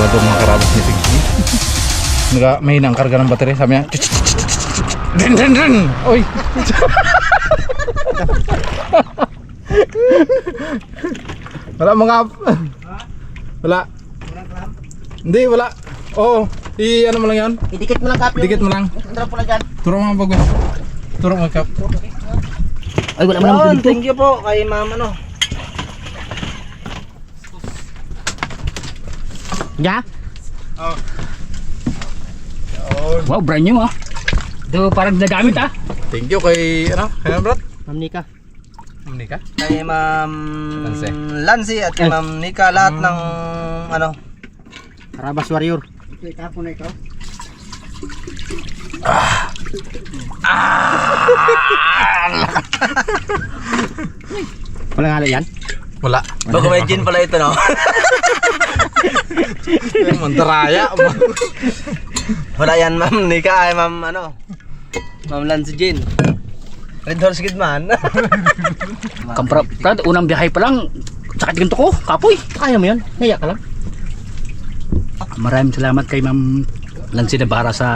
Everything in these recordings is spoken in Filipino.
Sigurado mga karabas ni Pigsy. Naga, may hinang karga ng baterya. Sabi niya. Dren, dren, dren! Oy! wala mga... Wala. Hindi, wala. Oo. I ano mo lang yan? Idikit mo lang kapyo. Dikit mo lang. Tara pula dyan. Turo mo bago. Turo mo kap. Ay, wala mo dito. Thank you po kay ma'am ano. Ya? Oh. Wow, brand new ah. Ito parang nagamit ah. Thank you kay ano? Kaya bro? Ma'am Nika. Hindi ka? Kay ma'am Lansi. Lansi at kay ma'am Nika lahat ng ano. Karabas Warrior. Ikaw na ikaw. Walang halo yan? Wala. Bago may gin pala ito no. Mantaraya. Wala yan ma'am Nika ay ma'am ano. Ma'am Lansi gin. Red Horse Kidman. Kampra, Brad, unang biyahe pa lang. Sakit ganito ko, kapoy. Kaya mo yun, naya ka lang. Maraming salamat kay Ma'am Lansi Navarra sa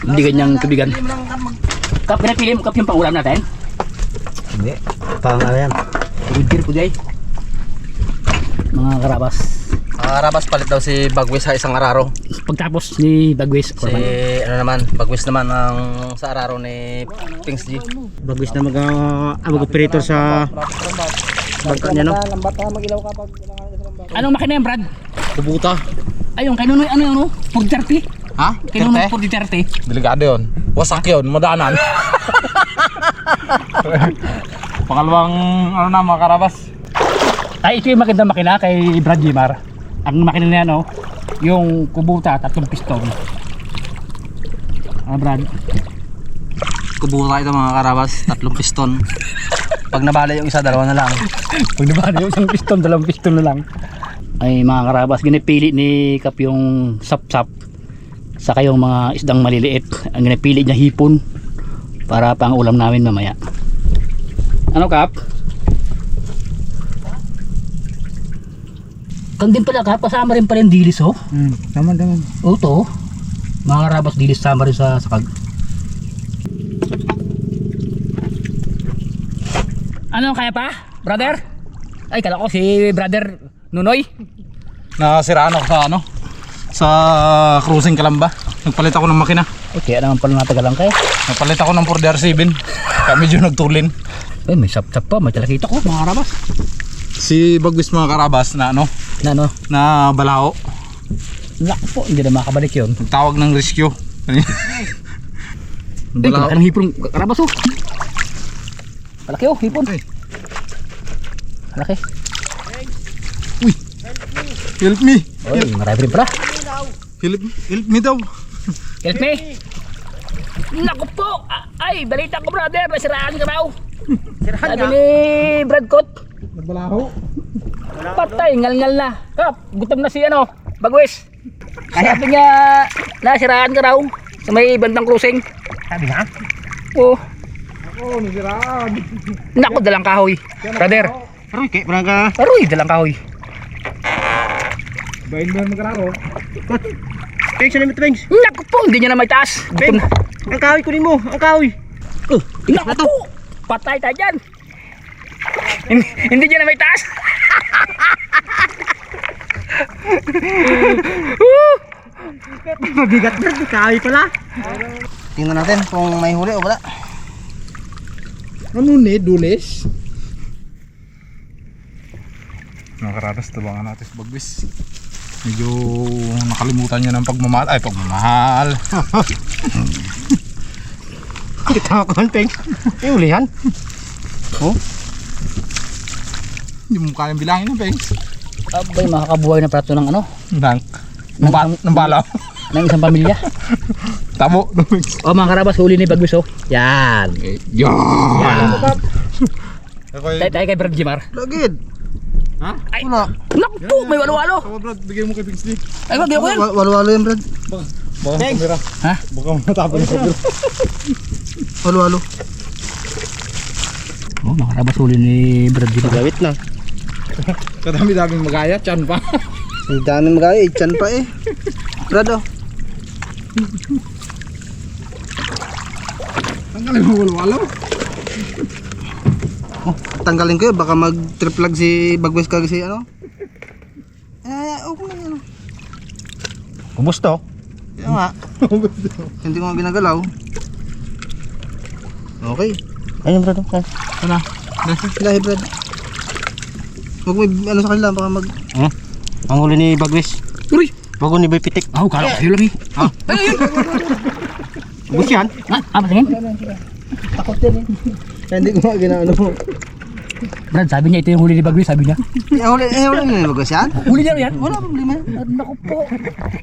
hindi ganyang kabigan. Kap, pinapili mo kap yung pangulam natin? Hindi. Pang ano yan. Pagod ko day. Mga karabas. Ah, rabas palit daw si Bagwis sa isang araro. Pagtapos ni Bagwis, Si ano naman, Bagwis naman ang sa araro ni Pings G. Bagwis na mag uh, mag-operator sa bangka niya no. Anong makina yan, Brad? Kubuta. Ayun, kay Nunoy, ano yun, no? 430? Ha? Kay Nunoy, 430? Delikado yun. Wasak yun. Madanan. Pangalawang ano na mga karabas. Ay, ito yung magandang makina kay Brad Jimar. Ang makina niya, no? Yung kubuta, tatlong piston. Ah, Brad. Kubuta ito mga karabas, tatlong piston. Pag nabala yung isa, dalawa na lang. Pag nabali yung isang piston, dalawang piston na lang. Ay, mga karabas, ginipili ni Kap yung sap-sap. Saka yung mga isdang maliliit. Ang ginipili niya hipon. Para pang ulam namin mamaya. Ano, Kap? Kang din pala, Kap. Kasama rin pala yung dilis, oh. Hmm, tama tama. Oo, to. Mga karabas, dilis sama rin sa sakag. Ano, kaya pa? Brother? Ay, kala ko si brother Nunoy. Nasiraan ako sa ano? Sa cruising Kalamba. Nagpalit ako ng makina. Eh, kaya naman pala natagalan kayo. Nagpalit ako ng 4DR7. Kaya medyo nagtulin. Eh, may sap-sap pa. May talakita ko, mga karabas. Si Bagwis mga karabas na ano? Na ano? Na balao. Naku po, hindi na makabalik yun. Nagtawag ng rescue. Balao. kalaki ng hipon. Karabas, oh. Kalaki, oh, hipon. Ay. Kalaki. Help me. Oy, marami rin pala. Help, help me daw. Help me! Naku po! Ay, balita ko brother, nasiraan ka raw. Sabi ni Brad Cott, Nagbalaho. Patay, ngal-ngal na. Kap, gutom na si ano, Bagwis. Sabi niya, nasiraan ka raw sa may bandang cruising. Sabi na? Oo. Oh, nasiraan. Naku, dalang kahoy. Brother, Aroy, kay parang ka. aroy, dalang kahoy. Bain mo magraro. Pengs na mo pengs. Naku po, hindi niya na may taas. Gutom Peng, na. ang kahoy ko nimo, ang kahoy. Oh, naku po, patay tayo dyan. Hindi, hindi niya na may taas. Mabigat na, di kahoy pala. Tingnan natin kung may huli o wala. Ano ni, dulis? Mga karabas, tabangan natin si Bagwis. Medyo nakalimutan niya ng pagmamahal. Ay, pagmamahal. Kita ko ang pengs. Ay, ulihan. Hindi mo kayang bilangin ng pengs. Abay, makakabuhay na prato ng ano, Nang, ng, ba, ng balaw. ng isang pamilya. Tamo. ng pengs. O mga karabas, huli ni Bagwis oh. Yan. Yan! Yan. Okay. Tayo tayo kay Brad Jimar. Lagid. Ha? Ay, po, may walo-walo. Tama Brad, bigay mo kay Pings D. Ay, wag ako yan. Wa- Walo-walo yan, Brad. Baka ang kamera. Ha? Baka matapon yung kamera. Walo-walo. Oh, mga karabas, huli ni Brad Jimar. Gawit na. Kadami-daming magaya, chan pa. Ang dami magaya, itchan pa eh. Brado. Tanggalin mo walo-walo. Oh, tanggalin ko yun, baka mag-trip lag si Bagwes kag si ano. Eh, okay lang yan. Kumusta? Kaya nga. Hindi ko nga ginagalaw. Okay. Ayun bro. Ay. Ano? Dahil Brad. Huwag may ano sa kanila, baka mag... Hmm? Ang huli ni Bagwis. Uy! Bago ni Boy Pitik. Ah, kala ko kayo lang eh. Ah, Bus yan. ah, ah, patingin. Takot yan eh. Kaya hindi ko nga ginaano mo. Brad, sabi niya ito yung huli ni Bagwis, sabi niya. Eh, huli, eh, huli yung Bagwes yan? Huli niya yan? Wala problema. Naku po.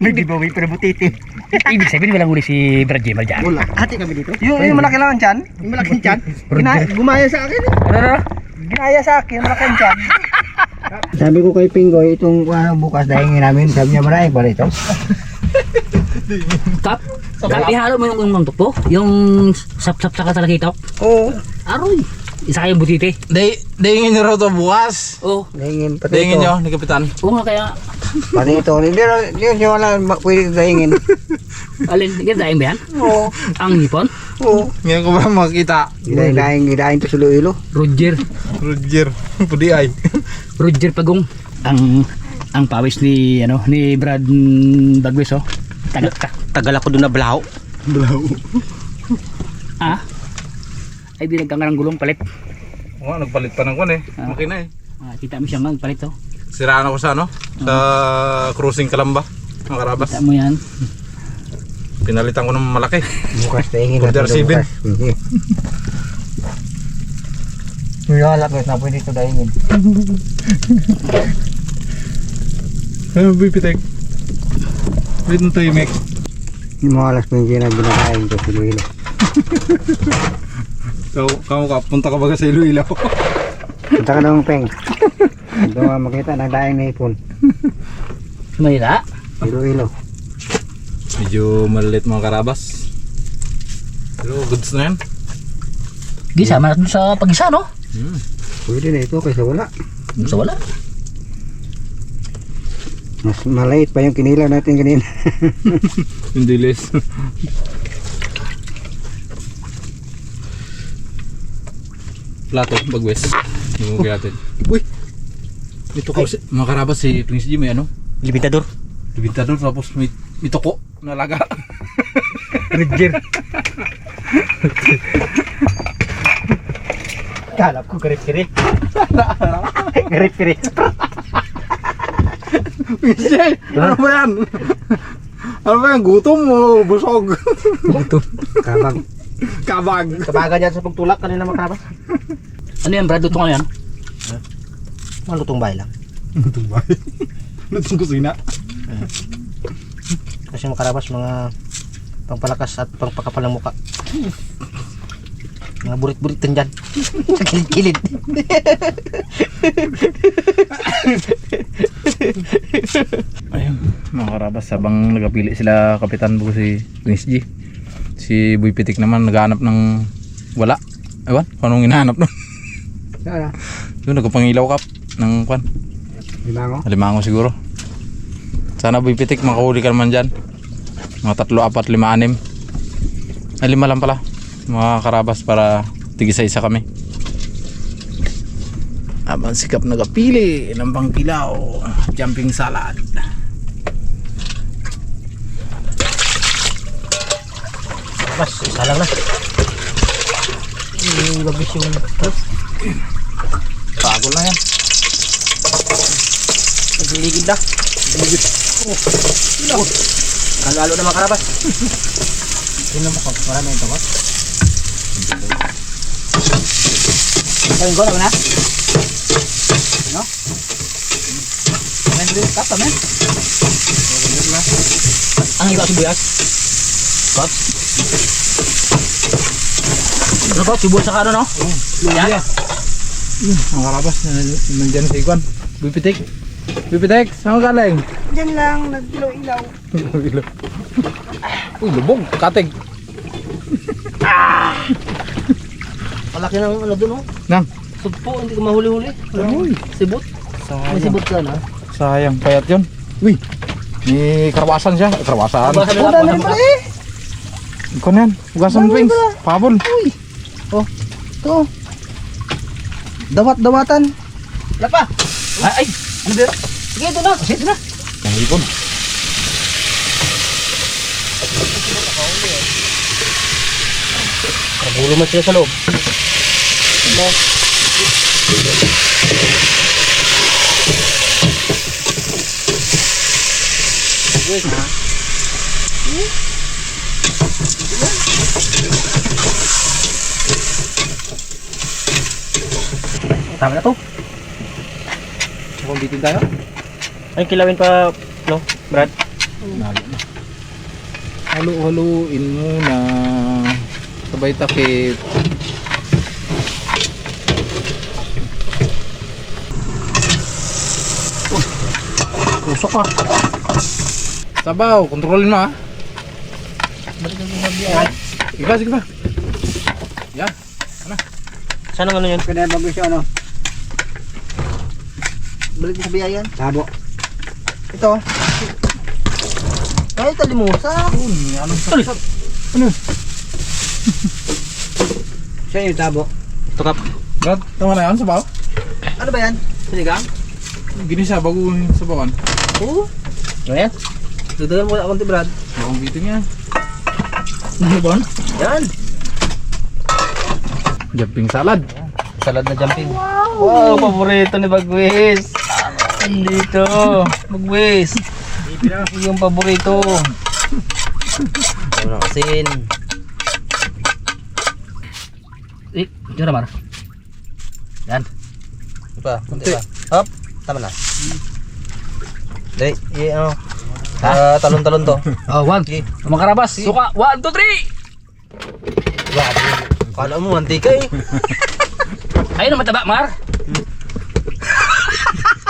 May giveaway pero butiti. Ibig sabihin walang huli si Brad Jemal dyan. Wala. Ate kami dito. Yung, yung malaki lang ang tiyan, yung malaking tiyan, gina, gumaya sa akin eh. Ano, ano? Ginaya sa akin, malaki ang tiyan. Sabi ko kay Pingoy, itong uh, bukas dahingin namin, sabi niya maraming pa rito. Kap? Kap, ihalo mo yung yung tukto? Yung sap-sap sa katalakitaw? Oo. Aroy! Isa kayong butite. Day, dayingin nyo raw to bukas. Oo. Dahingin pati Dayingin ito. nyo ni Kapitan. Oo nga kaya, Pati ito. Hindi hindi hindi wala pwede dahingin. alin, gandahin ba yan? Oo. Ang hipon? Oo. Ngayon ko ba makita? Gidahin dahing gidahin to sa Iloilo. Roger. Roger. Pudi ay. Roger Pagong ang ang pawis ni ano ni Brad Bagwis oh. Tagal, ta, tagal ako doon na blaho. Blaho. ah? Ay binagka nga gulong palit. Oo, oh, nagpalit pa ng kun eh. Ah. Makina eh. Ah, kita mo siya magpalit oh. Siraan ako sa ano? Sa uh. cruising Kalamba. Ang karabas. Kita mo yan. Pinalitan ko ng malaki. bukas tingin natin. Order 7. Ngalap guys, napoy dito daingin. Ano ba pitek? Wait na tayo, Mek. Hindi mo alas mo yung ginaginahain ko sa Iloilo. so, ka, punta ka baga sa Iloilo. punta ka naman, Peng. Doon nga makita, nagdaing na ipon. Mayra? Iloilo. Medyo malalit mga karabas. Hello, goods na yan. Gisa, manat mo sa pag-isa, no? Hmm. Pwede na ito kaysa wala. Sa wala. Mas maliit pa yung kinila natin kanina. Hindi less. Plato, bagwes. Yung mga natin. Uy! Ito ko si, mga karabas si Prince G may ano? Limitador. Libintador tapos may, may toko na laga. Kalap ko garip-garip. Garip-garip. Michelle! Ano ba yan? Ano ba yan? Gutom o busog? Kabag. Kabag. Kabagan yan sa pagtulak kanina makarabas. Ano yan Brad? Lutong ano yan? Malutong bay lang. Lutong ba? Lutong kusina. Kasi makarabas mga pangpalakas at pangpakapal ng muka. Mga burit-buritan dyan. Sa kilid-kilid. Ayun, mga karabas, habang nagapili sila Kapitan Bugo si Prince G. Si Boy Pitik naman naghahanap ng wala. Ewan, kung anong hinahanap nun. Sana. Yun, nagpapangilaw kap ng kwan. Limango. Alimango siguro. Sana Boy Pitik, makahuli ka naman dyan. Mga tatlo, apat, lima, anim. Ay, lima lang pala. Mga karabas para tigisa-isa kami. Abang sikap nagapili ng pangkilaw. Jumping salad. Mas, salang na. Yung labis yung... Bago lang yan. Nagligid na. Nagligid. Oh. Oh. Kalalo na makarabas. Tingnan mo kung marami yung tawag. Ayun ko na. No? Men, din kap men. Ang iba sibuyas. Kap. Ano ba? Sibuyas sa ano no? Yan. Ang karabas, nandyan si Ikwan. Bipitik. Bipitik, saan ka galing? Diyan lang, nagdilaw-ilaw. Uy, lubog, katig. Malaki ng ano doon oh. Nang, Sugpo, hindi ko mahuli-huli. Ano? Sibot. May sibot ka na. sayang, payat yun. Uy, may karawasan siya. Karawasan. Karawasan. Oh, dali pala eh. Ikaw na yan. Hugasan mo, Pings. Pabol. Ito. Dawat-dawatan. Wala pa. Ay, ay. Ano yun? Sige, ito na. Sige, ito na. Ang hipon. Kagulo man sila sa loob. Tama na to. Kumbitin tayo. Ay, kilawin pa, no, Brad? Nalo na. Halo-haloin mo na. Sabay takip. Tusok ka. Sabaw, kontrolin mo ha. Sige ba, sige ba. Yan. Saan ang ano yun? Kaya bago siya ano. Balik sa biyayan. Tabo. Ito. Ay, talimusa. Siya yung tabo. Tukap. Brad, tama na yan, sabaw. Ano ba yan? Sinigang? Ginisa, bago sabawan. Oo. Ano yan? Dagdagan mo na konti, Brad. Bakong bitin yan. Ano ba? Yan. Jumping salad. Salad na jumping. Wow, paborito ni Bagwis. Andito. Bagwis. Yung paborito. Ano asin. Eh, dyan Mar. Yan. Ito pa, konti pa. Hop, tama na. Dali, i ano. Ah, talon-talon to. Oh, one. Sige. Mga karabas, suka. One, two, three! Grabe. Kala mo, mantika eh. Ayun ang mataba, Mar.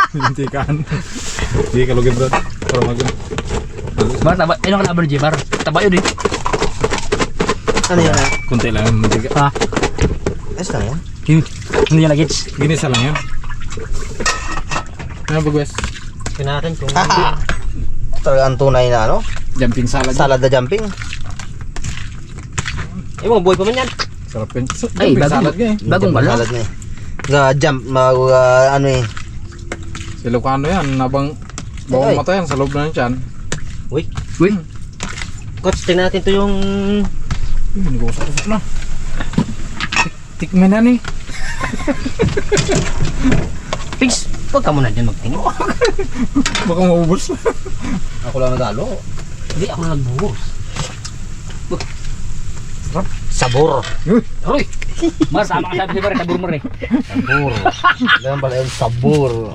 Hindi kan. Hindi kalugin, Brad. Para mag Mar, taba. Ayun ang kalaban ni J, Mar. Taba yun eh. Ano yun ah? Kunti lang yung mantika. Ha? Ayos lang yan. Yun. Hindi niya nagits. Ginisa lang yan. Ano ba, Gwes? Pinatin kung... Talaga ang tunay na ano? Jumping salad. Salad na jumping. Eh, mga buhay pa man yan. Sarap yan. Ay, Jumping bagong, salad nga eh. bagong bala. Salad na eh. Nga jump, mag, ah, ano eh. Si Lucano yan. Nabang Ay. bawang mata yan sa loob na yan. Uy. Coach, tingnan natin to yung... Uy, nag-usap-usap na. Tik tikman na ni. Pigs, huwag ka muna dyan magtingin. Baka maubos. Ako lang nagalo. Hindi, ako na nagbuhos. Sabor. Aroy! Mar, tama ka sabi si Mar, tabur mo rin. Sabor. Ganun pala yung sabor.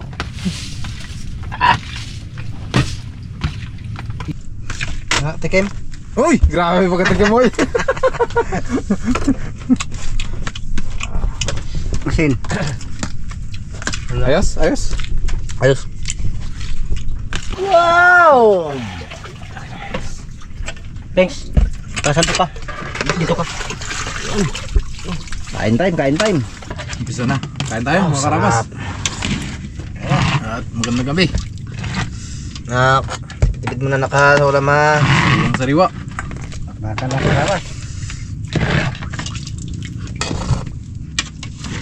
Ha, tikim. Uy, grabe pagkatikim mo eh. Ayos, ayos. Ayos. Wow! Thanks. Kasan to ka? Dito ka. Kain time, kain time. Umpisa na. Kain tayo, mga karabas. At magandang gabi. Na, tipid mo na nakasawala ma. Yung sariwa. Baka lang karabas.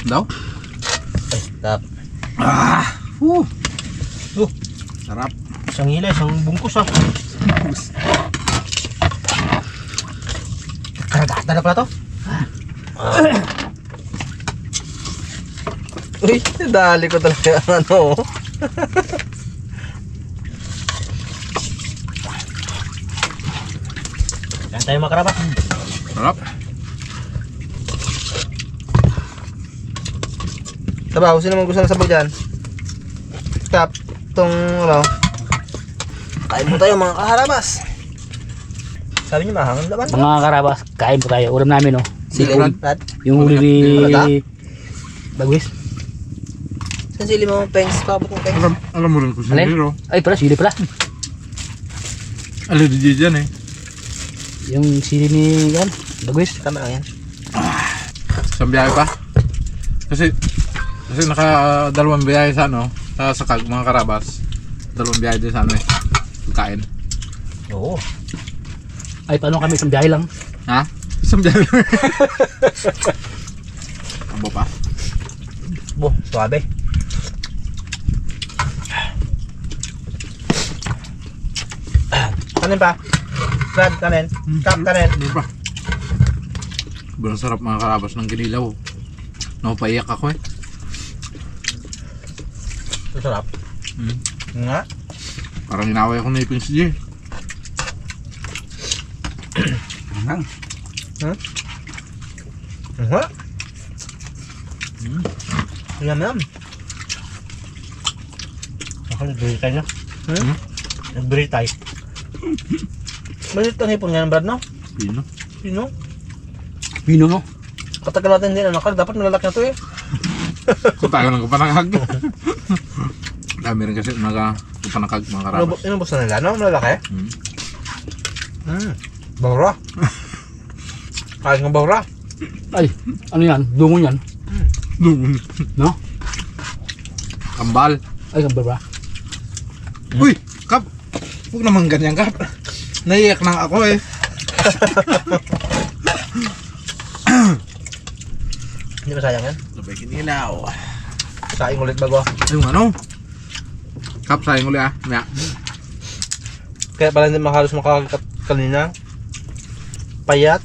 Daw? Tap. Ah! Woo! Oh. Sarap. Isang hila, isang bungkus ah. Karagata na pala to. Uy, dali ko talaga ang ano. Yan tayo mga karabas. Sarap. Sabaw, sino man gusto ng sabaw dyan? Tap. Itong ano. Kain mo tayo mga kaharabas. Sabi niyo mahang laman. Mga karabas, kain po tayo. Ulam namin oh. Sili. Brad. Yung huli ni... Bagwis. Saan sili mo? Pengs. Pabot mo pengs. Alam, alam mo rin kung Alin? sino. Ay, pala, sili pala. Alam di dyan eh. Yung sili ni... Yan, Bagwis. Tama lang yan. Isang biyahe pa. Kasi, kasi naka dalawang biyahe sa ano, sa sakag mga karabas. Dalawang biyahe din sa ano eh. pagkain. Oo. Ay, paano kami isang biyahe lang? Ha? Isang biyahe lang. Abo pa? Bo, suabe. Kanin pa. Brad, kanin. Kap, kanin. Ano pa? Sobrang sarap mga karabas ng ginilaw. Napaiyak ako eh. Masarap. Hmm. Nga. Parang inaway ako na ipin si Jay. Nga. Yum, yum. Ako nag-break tayo. Hmm? Nag-break tayo. Malit ang hipon yan, Brad, no? Pino. Sino? Bino no? Katagal natin din, ano? Dapat malalaki na to eh. Kung tayo ng kapanangag. Dami rin kasi naga kapanangag mga karabas. Inubos, inubos na nila, no? Malalaki. Hmm. Hmm. Bawra. Kain ng bawra. Ay, ano yan? Dungo yan? Doon. No? Kambal. Ay, kambal ba? Uy! Kap! Huwag naman ganyan, Kap. Naiyak na ako eh. Hindi ba sayang yan? Sabay kinilaw. Saing ulit bago. Yung ano? Kap, sayang uli ah. Maya. Kaya pala hindi makahalos makakakat kanina. Payat.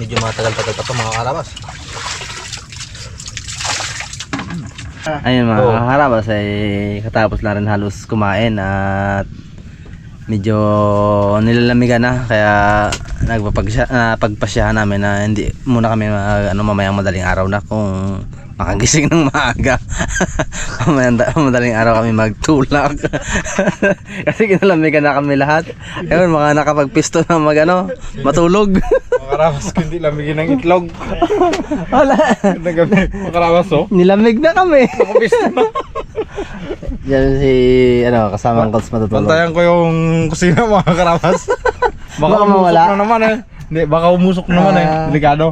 Medyo matagal-tagal pa ito mga karabas. Ayun mga Oo. kaharabas ay katapos lang rin halos kumain at medyo nilalamigan na kaya nagpapagpasya uh, pagpasyahan namin na hindi muna kami mag, ano mamayang madaling araw na kung makagising ng maaga. Madaling araw kami magtulak. Kasi kinalamigan na kami lahat. Ayun mga nakapagpisto na mag ano matulog. Mga karabas, hindi lamigin ng itlog. wala. Mga karabas oh. nilamig na kami yan si ano kasamang kots matutulog Bantayan ko yung kusina mga karabas. Baka, Baka umusok mawala. na naman eh. Hindi, baka umusok naman eh. Ah. Delikado.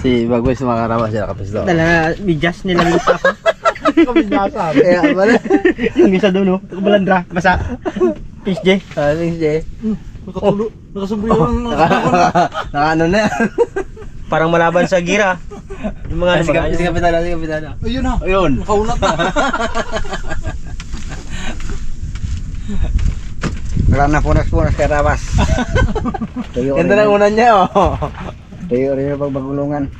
Si Bagwes mga karabas siya nakapisto. Dala na, bidyas nila yung pa ako. Kaya pala. yung isa doon, oh. Balandra, basa. Fish J. Aling siya. Nakatulo. Nakasubo yung... Naka ano na yan. Parang malaban sa gira. Yung mga Si Kap- si Kapitana, si Kapitana. Ayun na. Ayun. Nakaunat na. Wala na punas-punas kay Rabas. Tuyo Ganda ng unan niya oh. Tuyo rin yung pagbagulungan.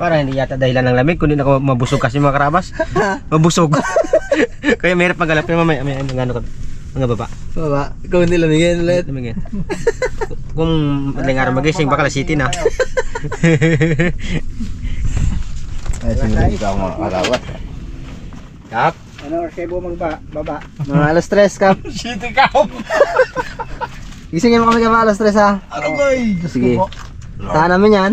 Parang hindi yata dahilan ng lamig, kundi ako mabusog kasi mga karabas. mabusog. Kaya mahirap maghanap yung mamaya. May ano, ano, mga baba. Baba, ikaw hindi lamigin ulit. Lamigin. Kung madaling araw magising, baka la city na. Ay, sinunod ka mga karabas. Kap. Ano oras kayo bumagba? Baba. Mga alas tres kap. Shitty ka. Gisingin mo kami kami alas tres ha. Ano ba? Sige. Tahan namin yan.